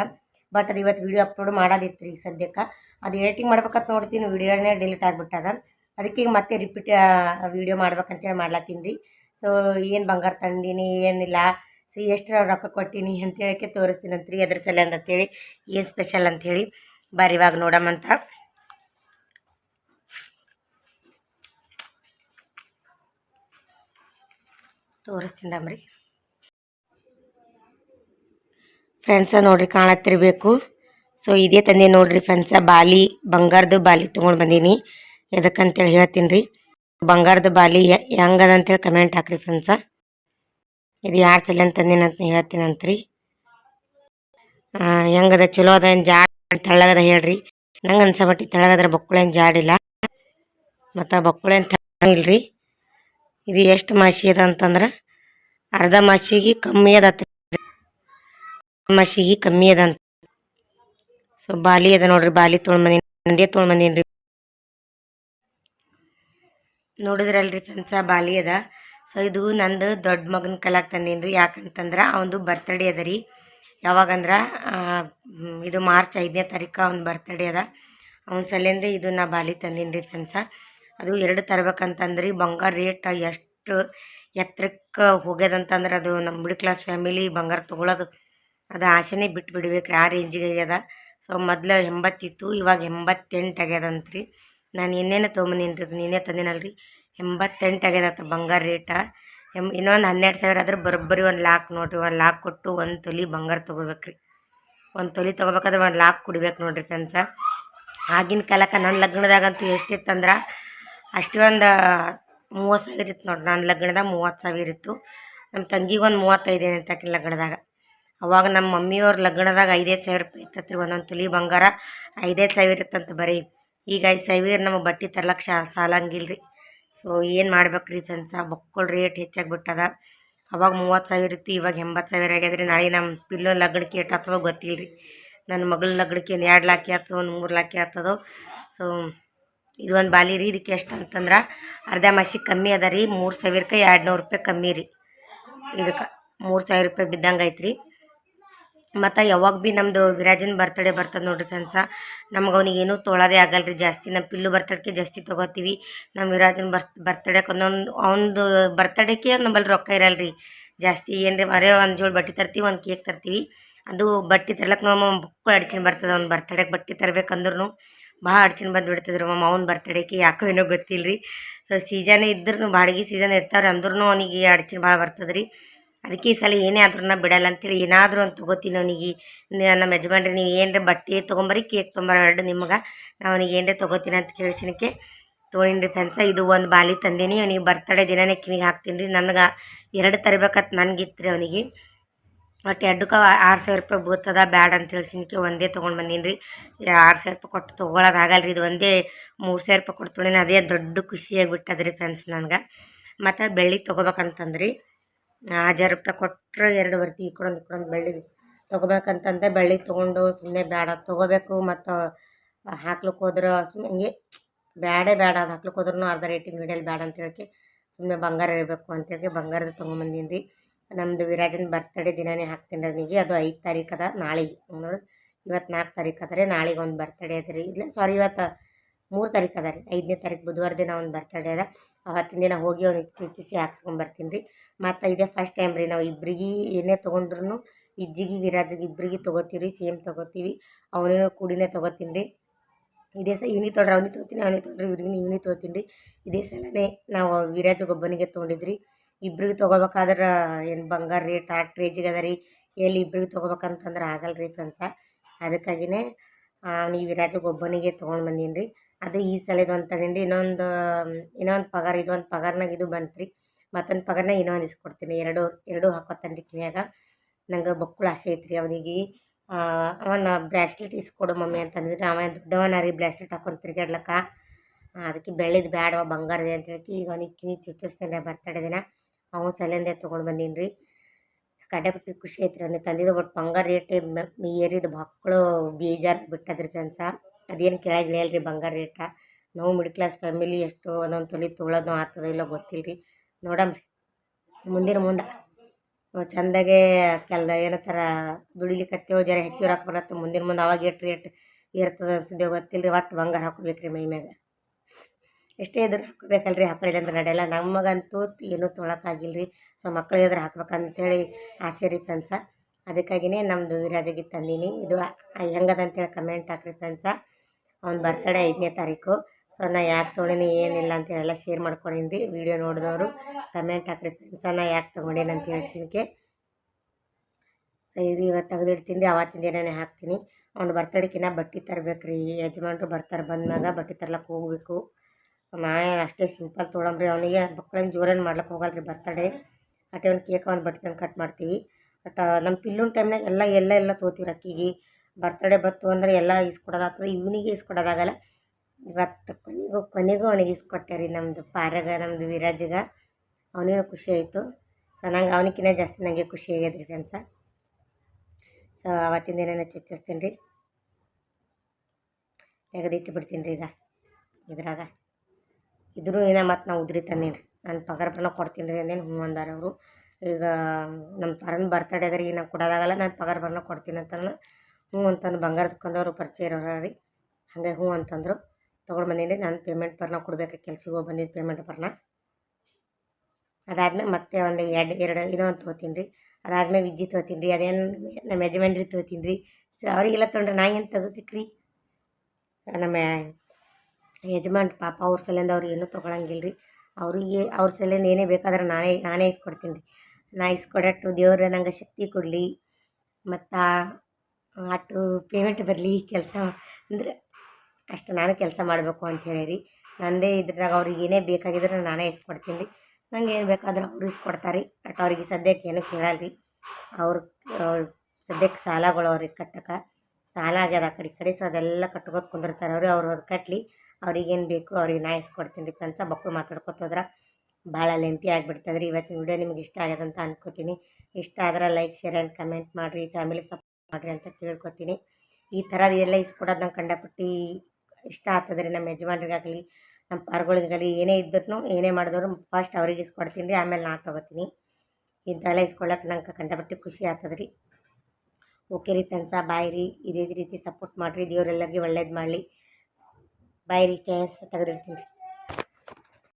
ಬಟ್ ಅದು ಇವತ್ತು ವಿಡಿಯೋ ಅಪ್ಲೋಡ್ ಮಾಡೋದಿತ್ತು ರೀ ಸದ್ಯಕ್ಕೆ. ಅದು ಎಡಿಟಿಂಗ್ ಮಾಡ್ಬೇಕಂತ ನೋಡ್ತೀನಿ, ವಿಡಿಯೋನೇ ಡಿಲೀಟ್ ಆಗಿಬಿಟ್ಟದ ಅದಕ್ಕೆ ಈಗ ಮತ್ತೆ ರಿಪೀಟ್ ವೀಡಿಯೋ ಮಾಡ್ಬೇಕಂತೇಳಿ ಮಾಡ್ಲತ್ತೀನಿ. ರೀ ಸೊ ಏನು ಬಂಗಾರ ತಂದೀನಿ, ಏನಿಲ್ಲ. ಸೊ ಎಷ್ಟು ರೊಕ್ಕ ಕೊಟ್ಟೀನಿ ಅಂತ ಹೇಳಕ್ಕೆ ತೋರಿಸ್ತೀನಂತ ರೀ ಅದ್ರ ಸಲ ಅಂತೇಳಿ, ಏನು ಸ್ಪೆಷಲ್ ಅಂಥೇಳಿ ಬರ್ರಿ ಇವಾಗ ನೋಡಮ್ಮಂತ ತೋರಿಸ್ತೀನಿ ರೀ ಫ್ರೆಂಡ್ಸ ನೋಡ್ರಿ ಕಾಣತ್ತಿರ್ಬೇಕು. ಸೊ ಇದೇ ತಂದೆ ನೋಡ್ರಿ ಫ್ರೆಂಡ್ಸ ಬಾಲಿ, ಬಂಗಾರದ ಬಾಲಿ ತೊಗೊಂಡು ಬಂದೀನಿ. ಎದಕ್ಕಂತೇಳಿ ಹೇಳ್ತೀನಿ ರೀ. ಬಂಗಾರದ ಬಾಲಿ ಹೆಂಗದ ಅಂತೇಳಿ ಕಮೆಂಟ್ ಹಾಕ್ರಿ ಫ್ರೆಂಡ್ಸ ಇದು ಯಾರು ಸಲ ಅಂತ ಹೇಳ್ತೀನಂತ್ರಿ ಹೆಂಗದ ಚಲೋ ಅದ ಏನು ಜಾಡ್ ತೆಳ್ಳಗದ ಹೇಳ್ರಿ. ನಂಗೆ ಅನ್ಸಮಟ್ಟಿ ತೆಳ್ಳಗದ್ರ ಬೊಕ್ಕಳೇನು ಜಾಡಿಲ್ಲ ಮತ್ತು ಬೊಕ್ಕಳೇನು ತೆಳ್ಳಗ ಇಲ್ರಿ. ಇದು ಎಷ್ಟು ಮಾಸಿ ಅದ ಅಂತಂದ್ರೆ ಅರ್ಧ ಮಾಸಿಗೆ ಕಮ್ಮಿ ಅದ ಮಾಸಿಗೆ ಕಮ್ಮಿ ಅದ ಅಂತ. ಸೊ ಬಾಲಿ ಅದ ನೋಡ್ರಿ, ಬಾಲಿ ತೊಗೊಂಡ್ ಬಂದೀನಿ ನಂದೇ ತೊಗೊಂಡ್ ಬಂದೀನಿ ರೀ. ನೋಡಿದ್ರಲ್ರಿ ಫ್ರೆಂಡ್ಸ, ಬಾಲಿ ಅದ. ಸೊ ಇದು ನಂದು ದೊಡ್ಡ ಮಗನ ಕಲಾಕ್ ತಂದೀನಿ ರೀ. ಯಾಕಂತಂದ್ರೆ ಅವನದು ಬರ್ತಡೇ ಅದ ರೀ. ಯಾವಾಗಂದ್ರೆ ಇದು ಮಾರ್ಚ್ ಐದನೇ ತಾರೀಕು ಅವ್ನ ಬರ್ತಡೇ ಅದ. ಅವ್ನ ಸಲಿಂದ ಇದು ನಾ ಬಾಲಿ ತಂದೀನಿ ರೀ ಫ್ರೆಂಡ್ಸ. ಅದು ಎರಡು ತರ್ಬೇಕಂತಂದ್ರಿ. ಬಂಗಾರ ರೇಟ್ ಎಷ್ಟು ಎತ್ತರಕ್ಕೆ ಹೋಗ್ಯದಂತಂದ್ರೆ ಅದು ನಮ್ಮ ಮಿಡ್ಲ್ ಕ್ಲಾಸ್ ಫ್ಯಾಮಿಲಿ ಬಂಗಾರ ತೊಗೊಳೋದು. ಅದು ಆಸೆನೇ ಬಿಟ್ಟು ಬಿಡ್ಬೇಕು ಆ ರೇಂಜಿಗೆ ಆಗ್ಯದ. ಸೊ ಮೊದಲು ಎಂಬತ್ತಿತ್ತು, ಇವಾಗ ಎಂಬತ್ತೆಂಟು ಆಗ್ಯದಂತ್ರಿ. ನಾನು ಇನ್ನೇನು ತೊಗೊಂಬಂದಿನಿ ನೀನೇ ತಂದಿನಲ್ರಿ. ಎಂಬತ್ತೆಂಟು ಆಗ್ಯದತ್ತ ಬಂಗಾರ ರೇಟ ಎಂ, ಇನ್ನೊಂದು ಹನ್ನೆರಡು ಸಾವಿರ ಆದ್ರೆ ಬರೋಬ್ಬರಿ ಒಂದು ಲಾಕ್ ನೋಡ್ರಿ. ಒಂದು ಲಾಕ್ ಕೊಟ್ಟು ಒಂದು ತೊಲಿ ಬಂಗಾರ ತೊಗೋಬೇಕ್ರಿ. ಒಂದು ತೊಲಿ ತೊಗೋಬೇಕಾದ್ರೆ ಒಂದು ಲಾಕ್ ಕುಡಿಬೇಕು ನೋಡಿರಿ ಫ್ರೆಂಡ್ಸ ಆಗಿನ ಕಾಲಕ್ಕೆ ನನ್ನ ಲಗ್ನದಾಗಂತೂ ಎಷ್ಟಿತ್ತಂದ್ರೆ ಅಷ್ಟೇ ಒಂದು ಮೂವತ್ತು ಸಾವಿರ ಇತ್ತು ನೋಡಿ ನನ್ನ ಲಗ್ನದಾಗ ಮೂವತ್ತು ಸಾವಿರ ಇತ್ತು. ನಮ್ಮ ತಂಗಿಗೆ ಒಂದು ಮೂವತ್ತೈದು ಏನಂತ ಲಗ್ನದಾಗ. ಅವಾಗ ನಮ್ಮ ಮಮ್ಮಿಯವ್ರ ಲಗ್ನದಾಗ ಐದೈದು ಸಾವಿರ ರೂಪಾಯಿ ಇತ್ತತ್ರಿ. ಒಂದೊಂದು ತುಲಿ ಬಂಗಾರ ಐದೈದು ಸಾವಿರ ಇತ್ತಂತ ಬರೀ. ಈಗ ಐದು ಸಾವಿರ ನಮಗೆ ಬಟ್ಟೆ ತರ್ಲಕ್ಕೆ ಶಾ ಸಾಲಂಗಿಲ್ಲ ರೀ ಸೊ ಏನು ಮಾಡ್ಬೇಕ್ರಿ ಫ್ರೆಂಡ್ಸ ಬೊಕ್ಕಳ ರೇಟ್ ಹೆಚ್ಚಾಗ್ಬಿಟ್ಟದ ಅವಾಗ ಮೂವತ್ತು ಸಾವಿರ ಇತ್ತು, ಇವಾಗ ಎಂಬತ್ತು ಸಾವಿರ ಆಗ್ಯದ್ರಿ. ನಾಳೆ ನಮ್ಮ ಪಿಲ್ಲೋ ಲಗ್ನಕ್ಕೆ ಏಟ್ ಆಗ್ತದೋ ಗೊತ್ತಿಲ್ಲ ರೀ ನನ್ನ ಮಗಳ ಲಗ್ನಕ್ಕೆ ಒಂದು ಎರಡು ಲಾಕಿ ಆಗ್ತದೋ ಒಂದು ಮೂರು ಲಾಕಿ ಆಗ್ತದೋ ಸೊ ಇದು ಒಂದು ಬಾಲಿ ರೀ, ಇದಕ್ಕೆ ಎಷ್ಟು ಅಂತಂದ್ರೆ ಅರ್ಧ ಮಾಸಿಗೆ ಕಮ್ಮಿ ಅದ ರೀ, ಮೂರು ಸಾವಿರಕ್ಕೆ ಎರಡು ನೂರು ರೂಪಾಯಿ ಕಮ್ಮಿ ರೀ. ಇದಕ್ಕೆ ಮೂರು ಸಾವಿರ ರೂಪಾಯಿ ಬಿದ್ದಂಗೆ ಐತ್ರಿ. ಮತ್ತು ಯಾವಾಗ ಭೀ ನಮ್ಮದು ವಿರಾಜನ್ ಬರ್ತಡೇ ಬರ್ತದೆ ನೋಡಿರಿ ಫ್ರೆಂಡ್ಸ ನಮ್ಗೆ ಅವ್ನಿಗೆ ಏನೂ ತೊಳೋದೇ ಆಗಲ್ಲ ರೀ ಜಾಸ್ತಿ ನಮ್ಮ ಪಿಲ್ಲು ಬರ್ತಡೇಗೆ ಜಾಸ್ತಿ ತೊಗೋತೀವಿ. ನಮ್ಮ ವಿರಾಜನ್ ಬರ್ಸ್ ಬರ್ತಡೇಗೆ ಒಂದೊಂದು, ಅವನದು ಬರ್ತಡೇಗೆ ನಮ್ಮಲ್ಲಿ ರೊಕ್ಕ ಇರಲ್ಲ ರೀ ಜಾಸ್ತಿ ಏನು ರೀ ಮರೇ ಒಂದು ಜೋಳು ಬಟ್ಟೆ ತರ್ತೀವಿ, ಒಂದು ಕೇಕ್ ತರ್ತೀವಿ. ಅದು ಬಟ್ಟೆ ತರ್ಲಕ್ಕೆ ನಮ್ಮ ಬುಕ್ ಅಡ್ಚಿನ ಬರ್ತದೆ, ಅವ್ನು ಬರ್ತಡೇಗೆ ಬಟ್ಟೆ ತರ್ಬೇಕಂದ್ರೂ ಭಾಳ ಬಂದು ಬಿಡ್ತಿದ್ರು. ಮಮ್ಮ, ಅವ್ನ ಬರ್ತಡೇಗೆ ಯಾಕೋ ಏನೋ ಗೊತ್ತಿಲ್ಲ ರೀ ಸೊ ಸೀಸನ್ ಇದ್ರೂ ಬಾಡಿಗೆ ಸೀಸನ್ ಇರ್ತಾವ್ರಿ ಅಂದ್ರೂ ಅವನಿಗೆ ಅಡ್ಚಿನ ಭಾಳ ಬರ್ತದೆ ರೀ ಅದಕ್ಕೆ ಈ ಸಲ ಏನೇ ಆದ್ರೂ ನಾ ಬಿಡಲ್ಲ ಅಂತೇಳಿ ಏನಾದರೂ ಒಂದು ತೊಗೋತೀನಿ ಅವನಿಗೆ. ನಮ್ಮ ಯಜಮಾನ್ರಿ, ನೀವು ಏನರ ಬಟ್ಟೆ ತೊಗೊಂಬರಿ ಕೇಕ್ ತೊಗೊಂಬರ ಎರಡು ನಿಮ್ಗೆ. ನಾ ಅವನಿಗೆ ಏನರ ತೊಗೋತೀನಿ ಅಂತ ಕೇಳಿಸಿನಕ್ಕೆ ತೊಗೊಂಡಿನಿ ರೀ ಫ್ರೆಂಡ್ಸ ಇದು ಒಂದು ಬಾಲಿ ತಂದೀನಿ. ಅವನಿಗೆ ಬರ್ತಡೇ ದಿನನೇ ಕಿವಿಗೆ ಹಾಕ್ತೀನಿ ರೀ ನನಗೆ ಎರಡು ತರಬೇಕಂತ ನನಗಿತ್ತು ರೀ ಅವನಿಗೆ. ಒಟ್ಟು ಎರಡಕ್ಕೆ ಆರು ಸಾವಿರ ರೂಪಾಯಿ ಬೀಳ್ತದ, ಬ್ಯಾಡ ಅಂತ ಹೇಳ್ಸಿನಕ್ಕೆ ಒಂದೇ ತೊಗೊಂಡು ಬಂದೀನಿ ರೀ. ಆರು ಸಾವಿರ ರೂಪಾಯಿ ಕೊಟ್ಟು ತೊಗೊಳೋದು ಆಗಲ್ಲ ರೀ ಇದು ಒಂದೇ ಮೂರು ಸಾವಿರ ರೂಪಾಯಿ ಕೊಟ್ಟು ಅದೇ ದೊಡ್ಡ ಖುಷಿಯಾಗಿಬಿಟ್ಟದ ರೀ ಫ್ರೆಂಡ್ಸ್ ನನಗೆ. ಮತ್ತು ಬೆಳ್ಳಿ ತೊಗೋಬೇಕಂತಂದ್ರಿ, ಹಜಾರ್ ರೂಪಾಯಿ ಕೊಟ್ಟರೆ ಎರಡು ಬರ್ತೀವಿ ಈ ಒಂದು ಈ ಕಡೊಂದು ಬೆಳ್ಳಿ ತೊಗೋಬೇಕಂತಂದೆ ಬೆಳ್ಳಿ ತೊಗೊಂಡು ಸುಮ್ಮನೆ ಬೇಡ ತೊಗೋಬೇಕು ಮತ್ತು ಹಾಕ್ಲಿಕ್ಕೆ ಹೋದ್ರೆ ಸುಮ್ಮನೆ ಹಂಗೆ ಬೇಡೇ ಬೇಡ ಅದು ಹಾಕ್ಲಿಕ್ಕೆ ಹೋದ್ರೂ ಅರ್ಧ ರೇಟಿಂಗ್ ಹಿಡಿಯಲ್ಲ ಬೇಡ ಅಂತ ಹೇಳಕ್ಕೆ ಸುಮ್ಮನೆ ಬಂಗಾರ ಇರಬೇಕು ಅಂತೇಳಿ ಬಂಗಾರದ ತೊಗೊಂಬಂದೀನಿ ರೀ. ನಮ್ಮದು ವಿರಾಜನ ಬರ್ತಡೇ ದಿನನೇ ಹಾಕ್ತೀನಿ ರೀ ಅವನಿಗೆ. ಅದು ಐದು ತಾರೀಕು ಅದ ನಾಳೆಗೆ. ನೋಡಿ, ಇವತ್ತು ನಾಲ್ಕು ತಾರೀಕು ಅದ ರೀ, ನಾಳೆಗೆ ಒಂದು ಬರ್ತಡೇ ಅದ ರೀ. ಇಲ್ಲ ಸಾರಿ ಇವತ್ತು ಮೂರು ತಾರೀಕು ಅದ ರೀ. ಐದನೇ ತಾರೀಕು ಬುಧವಾರ ದಿನ ಒಂದು ಬರ್ತಡೇ ಅದ. ಅವತ್ತಿನ ದಿನ ಹೋಗಿ ಅವ್ನಿಗೆ ಚುಚ್ಚಿಸಿ ಹಾಕ್ಸ್ಕೊಂಬರ್ತೀನಿ ರೀ. ಮತ್ತು ಇದೇ ಫಸ್ಟ್ ಟೈಮ್ ರೀ ನಾವು ಇಬ್ಬರಿಗೆ ಏನೇ ತೊಗೊಂಡ್ರು ಇಜ್ಜಿಗೆ, ವಿರಾಜಿಗೆ ಇಬ್ಬರಿಗೆ ತೊಗೋತೀವಿ ರೀ ಸೇಮ್ ತೊಗೋತೀವಿ. ಅವನೇನೋ ಕೂಡಿನೇ ತೊಗೋತೀನಿ ರೀ. ಇದೇ ಸ ಇವನಿಗೆ ತೊಗೊಂಡ್ರೆ ಅವನಿಗೆ ತೊಗೋತೀನಿ, ಅವನಿಗೆ ತೊಗೊಂಡ್ರೆ ಇವ್ರಿಗೆ ಇವನಿಗೆ ತೊಗೋತೀನಿ ರೀ. ಇದೇ ಸಲನೇ ನಾವು ವಿರಾಜಗೊಬ್ಬನಿಗೆ ತೊಗೊಂಡಿದ್ರಿ. ಇಬ್ರಿಗೆ ತೊಗೋಬೇಕಾದ್ರೆ ಏನು ಬಂಗಾರ ರೇಟ್ ಆ ರೇಜಿಗೆ ಅದ ರೀ, ಎಲ್ಲಿ ಇಬ್ರಿಗೆ ತೊಗೋಬೇಕಂತಂದ್ರೆ ಆಗಲ್ಲ ರೀ ಫ್ರೆಂಡ್ಸ ಅದಕ್ಕಾಗಿಯೇ ನೀವು ವಿರಾಜಗೆ ಒಬ್ಬನಿಗೆ ತೊಗೊಂಡು ಬಂದೀನಿ ರೀ. ಅದು ಈ ಸಲದ ಒಂದು ತಗೊಂಡು ಇನ್ನೊಂದು ಇನ್ನೊಂದು ಪಗಾರ, ಇದೊಂದು ಪಗಾರ್ನಾಗ ಇದು ಬಂತು ರೀ. ಮತ್ತೊಂದು ಪಗಾರನಾಗ ಇನ್ನೊಂದು ಇಸ್ಕೊಡ್ತೀನಿ, ಎರಡು ಎರಡು ಹಾಕೋತಾನೆ ರೀ ಕಿವಿಯಾಗ. ನಂಗೆ ಬಕ್ಕುಳ ಆಸೆ ಐತ್ರಿ ಅವನಿಗೆ. ಅವನ ಬ್ರ್ಯಾಸ್ಲೆಟ್ ಇಸ್ಕೊಡು ಮಮ್ಮಿ ಅಂತಂದಿದ್ರೆ, ಅವ ದೊಡ್ಡವನ ರೀ ಬ್ರ್ಯಾಸ್ಲೆಟ್ ಹಾಕೊಂಡು ತಿರ್ಗಾಡ್ಲಕ್ಕ ಅದಕ್ಕೆ ಬೆಳ್ಳಿದ ಬಂಗಾರದೆ ಅಂತ ಹೇಳಿ ಈಗ ಅವನಿಗೆ ಕಿವಿ ಚುಚ್ಚಿಸ್ತೇನೆ ಬರ್ತಡೇ ದಿನ. ಅವನ ಸಲಿಂದೆ ತೊಗೊಂಡು ಬಂದೀನಿ ರೀ ಕಡೆಪಟ್ಟಿ ಖುಷಿ ಐತ್ರಿ ಅವ್ನಿಗೆ ತಂದಿದ್ದು ಬಟ್ ಬಂಗಾರ ರೇಟ್ ಏರಿದ ಮಕ್ಕಳು ಬೇಜಾರು ಬಿಟ್ಟದ್ರಿ ಫ್ರೆಂಡ್ಸ ಅದೇನು ಕೆಳಗೆ ರೀ ಬಂಗಾರ ರೇಟ. ನಾವು ಮಿಡ್ ಕ್ಲಾಸ್ ಫ್ಯಾಮಿಲಿ ಎಷ್ಟು ಒಂದೊಂದು ತೊಲಿ ತೊಗೊಳೋದು ಆಗ್ತದೋ ಇಲ್ಲೋ ಗೊತ್ತಿಲ್ಲ ರೀ. ನೋಡಮ್ರಿ ಮುಂದಿನ ಮುಂದೆ ಚಂದಾಗೆ ಕೆಲ್ದ ಏನತ್ತಾರ ದುಡಿಲಿಕತ್ತೇವು ಜರ ಹೆಚ್ಚು ರೊಕ್ಕ ಬರತ್ತೆ ಮುಂದಿನ ಮುಂದೆ ಅವಾಗ ಎಷ್ಟು ರೇಟ್ ಏರ್ತದೆ ಅನ್ಸಿದ್ದೇವೆ ಗೊತ್ತಿಲ್ಲ ರೀ ಒಟ್ಟು ಬಂಗಾರ ಹಾಕೋಬೇಕು ರೀ ಮೈ ಮ್ಯಾಗ. ಎಷ್ಟೇ ಇದ್ರೆ ಹಾಕಬೇಕಲ್ರಿ ಹಾಕೊಳ್ಳಿಲ್ಲ ಅಂದ್ರೆ ನಡೆಯಲ್ಲ. ನಮಗಂತೂ ಏನೂ ತೊಗೊಳಕ್ಕಾಗಿಲ್ಲ ರೀ ಸೊ ಮಕ್ಕಳು ಇದ್ರೆ ಹಾಕ್ಬೇಕಂತೇಳಿ ಆಸೆ ರೀ ಫ್ರೆಂಡ್ಸ ಅದಕ್ಕಾಗಿಯೇ ನಮ್ಮದು ವಿರಾಜಗಿ ತಂದೀನಿ. ಇದು ಹೆಂಗದ ಅಂತೇಳಿ ಕಮೆಂಟ್ ಹಾಕ್ರಿ ಫ್ರೆಂಡ್ಸ ಅವ್ನ ಬರ್ತಡೇ ಐದನೇ ತಾರೀಕು. ಸೊ, ನಾ ಯಾಕೆ ತೊಗೊಂಡಿನಿ, ಏನಿಲ್ಲ ಅಂತೇಳಿ ಎಲ್ಲ ಶೇರ್ ಮಾಡ್ಕೊಂಡಿನಿ ರೀ ವಿಡಿಯೋ ನೋಡಿದವರು ಕಮೆಂಟ್ ಹಾಕ್ರಿ ಫ್ರೆಂಡ್ಸ ನಾ ಯಾಕೆ ತೊಗೊಂಡೇನಿ ಅಂತ ಹೇಳಿ ಸೊ ಇದು ಇವತ್ತು ತೆಗೆದಿಡ್ತೀನಿ ರೀ ಅವತ್ತಿಂದ ದಿನನೇ ಹಾಕ್ತೀನಿ. ಅವ್ನ ಬರ್ತಡೇಕಿನ್ನ ಬಟ್ಟೆ ತರ್ಬೇಕು ರೀ ಯಜಮಾನ್ರು ಬರ್ತಾರೆ ಬಂದಾಗ ಬಟ್ಟೆ ತರ್ಲಕ್ಕೆ ಹೋಗ್ಬೇಕು. ನಾ ಅಷ್ಟೇ ಸಿಂಪಲ್ ತೊಗೊಳಮ್ರಿ ಅವನಿಗೆ ಮಕ್ಳನ್ನ ಜೋರೇನು ಮಾಡ್ಲಿಕ್ಕೆ ಹೋಗಲ್ಲ ರೀ ಬರ್ತಡೇ ಅಟ್ಟೆ ಒಂದು ಕೇಕ್ ಒಂದು ಬಟ್ಟೆ ತಂದು ಕಟ್ ಮಾಡ್ತೀವಿ. ಬಟ್ ನಮ್ಮ ಪಿಲ್ಲೂನ್ ಟೈಮ್ನಾಗ ಎಲ್ಲ ಎಲ್ಲ ಎಲ್ಲ ತೊಗೋತೀವಿ ಅಕ್ಕಿಗೆ. ಬರ್ತಡೇ ಬತ್ತು ಅಂದ್ರೆ ಎಲ್ಲ ಇಸ್ಕೊಡೋದಾಗ್ತದೆ ಇವನಿಗೆ ಇಸ್ಕೊಡೋದಾಗಲ್ಲ ಇವತ್ತು ಕೊನೆಗೂ ಕೊನೆಗೂ ಅವನಿಗೆ ಇಸ್ಕೊಟ್ಟೆ ರೀ ನಮ್ಮದು ಪಾರಗ ನಮ್ಮದು ವಿರಾಜಿಗ. ಅವನಿಗೂ ಖುಷಿ ಆಯಿತು. ಸೊ ನಂಗೆ ಅವನಿಗಿನ್ನ ಜಾಸ್ತಿ ನನಗೆ ಖುಷಿ ಆಗ್ಯದ ರೀ ಫ್ರೆಂಡ್ಸ ಸೊ ಅವತ್ತಿನ ದಿನನೇ ಚುಚ್ಚಿಸ್ತೀನಿ ರೀ ತೆಗೆದಿಟ್ಟು ಬಿಡ್ತೀನಿ ರೀ ಈಗ. ಇದ್ರಾಗ. ಇದ್ರೂ ಏನೇ ಮತ್ತು ನಾ ಉದ್ರಿ ತಂದೀನಿ ರೀ ನಾನು ಪಗಾರ ಬರನ ಕೊಡ್ತೀನಿ ರೀ ಅಂದೇನು ಹ್ಞೂ ಅಂದಾರ ಅವರು. ಈಗ ನಮ್ಮ ಪರನ ಬರ್ತಡೇ ಅದ ರೀ ಕೊಡೋದಾಗಲ್ಲ, ನಾನು ಪಗಾರ ಬರನ ಕೊಡ್ತೀನಿ ಅಂತಂದ್ರೆ ಹ್ಞೂ ಅಂತಂದು ಬಂಗಾರ ದುಕಾನ್ದವ್ರು ಪರಿಚಯ ಇರೋರು ರೀ. ಹಾಗೆ ಹ್ಞೂ ಅಂತಂದರು. ತೊಗೊಂಡು ಬಂದೀನಿ ನಾನು ಪೇಮೆಂಟ್ ಬರ್ನ ಕೊಡ್ಬೇಕು ಕೆಲ್ಸಕ್ಕೆ ಹೋಗಿ ಬಂದಿದ್ದು ಪೇಮೆಂಟ್ ಬರ್ನ ಅದಾದ್ಮೇಲೆ ಮತ್ತೆ ಒಂದು ಎರಡು ಎರಡು ಇನ್ನೊಂದು ತೊಗೋತೀನಿ ರೀ. ಅದಾದ್ಮೇಲೆ ವಿಜ್ಜಿ ತೊಗೋತೀನಿ ರೀ, ಅದೇನು ನಮ್ಮ ಯಜಮಾನ್ರಿ ತೊಗೋತೀನಿ ರೀ. ಸೊ ಅವರಿಗೆಲ್ಲ ತೊಗೊಂಡ್ರೆ ನಾ ಏನು ತಗೋಬೇಕು ರೀ ನಮ್ಮ ಯಜಮಾನ್ರು ಪಾಪ ಅವ್ರ ಸಲಿಂದ ಅವ್ರು ಏನೂ ತೊಗೊಳಂಗಿಲ್ಲ ರೀ ಅವರಿಗೆ ಅವ್ರ ಸಲಿಂದ ಏನೇ ಬೇಕಾದ್ರೆ ನಾನೇ ನಾನೇ ಇಸ್ಕೊಡ್ತೀನಿ ರೀ. ನಾ ಇಸ್ಕೊಡಟ್ಟು ದೇವ್ರ ನಂಗೆ ಶಕ್ತಿ ಕೊಡಲಿ. ಮತ್ತು ಅಟ್ಟು ಪೇಮೆಂಟ್ ಬರಲಿ ಕೆಲಸ. ಅಂದರೆ ಅಷ್ಟು ನಾನು ಕೆಲಸ ಮಾಡಬೇಕು ಅಂಥೇಳಿ ರೀ. ನನ್ನದೇ ಇದ್ರಾಗ ಅವ್ರಿಗೆ ಏನೇ ಬೇಕಾಗಿದ್ರೆ ನಾನೇ ಇಸ್ಕೊಡ್ತೀನಿ ರೀ. ನಂಗೆ ಏನು ಬೇಕಾದ್ರೆ ಅವ್ರು ಇಸ್ಕೊಡ್ತಾರೆ ರೀ. ಬಟ್ ಅವ್ರಿಗೆ ಸದ್ಯಕ್ಕೆ ಏನೂ ಕೇಳಲ್ಲ ರೀ. ಅವ್ರ ಸದ್ಯಕ್ಕೆ ಸಾಲಗಳು ಅವ್ರಿಗೆ ಕಟ್ಟಕ್ಕೆ. ಸಾಲ ಆಗ್ಯದ ಆ ಕಡೆ, ಈ ಕಡೆ. ಸೊ ಅದೆಲ್ಲ ಕಟ್ಕೋತ ಕುಂದಿರ್ತಾರೆ ಅವ್ರು ಅವ್ರು ಅದು ಕಟ್ಟಲಿ ಅವ್ರಿಗೇನು ಬೇಕು, ಅವ್ರಿಗೆ ನಾ ಇಸ್ಕೊಡ್ತೀನಿ ರೀ ಫ್ರೆಂಡ್ಸ ಮಕ್ಕಳು ಮಾತಾಡ್ಕೊತ ಹೋದ್ರೆ ಭಾಳ ಲೆಂತಿ ಆಗಿಬಿಡ್ತದ್ರಿ. ಇವತ್ತಿನ ವಿಡಿಯೋ ನಿಮ್ಗೆ ಇಷ್ಟ ಆಗ್ಯದ ಅಂತ ಅನ್ಕೋತೀನಿ. ಇಷ್ಟ ಆದ್ರೆ ಲೈಕ್, ಶೇರ್ ಆ್ಯಂಡ್ ಕಮೆಂಟ್ ಮಾಡಿರಿ. ಫ್ಯಾಮಿಲಿ ಸಪೋರ್ಟ್ ಮಾಡಿರಿ ಅಂತ ಕೇಳ್ಕೊತೀನಿ. ಈ ಥರ ಎಲ್ಲ ಇಸ್ಕೊಡೋದು ನಂಗೆ ಕಂಡಪಟ್ಟಿ ಇಷ್ಟ ಆಗ್ತದ್ರಿ. ನಮ್ಮ ಯಜಮಾನ್ರಿಗಾಗಲಿ ನಮ್ಮ ಪಾರ್ಗಳಿಗಾಗಲಿ, ಏನೇ ಇದ್ದರೂ ಏನೇ ಮಾಡಿದ್ರು ಫಸ್ಟ್ ಅವ್ರಿಗೆ ಇಸ್ಕೊಡ್ತೀನಿ ರೀ ಆಮೇಲೆ ನಾ ತೊಗೋತೀನಿ. ಇಂಥವೆಲ್ಲ ಇಸ್ಕೊಳ್ಳೋಕೆ ನಂಗೆ ಕಂಡಪಟ್ಟಿ ಖುಷಿ ಆಗ್ತದ್ರಿ. ಓಕೆ ರೀ ಫ್ರೆಂಡ್ಸ ಬಾಯ್ ರೀ. ಇದೇ ರೀತಿ ಸಪೋರ್ಟ್ ಮಾಡಿರಿ. ದೇವರೆಲ್ಲರಿಗೆ ಒಳ್ಳೇದು ಮಾಡಲಿ. ಬಾಯ್ ರೀ ಫ್ರೆಂಡ್ಸ್ ತೆಗೆದಿಡ್ತೀನಿ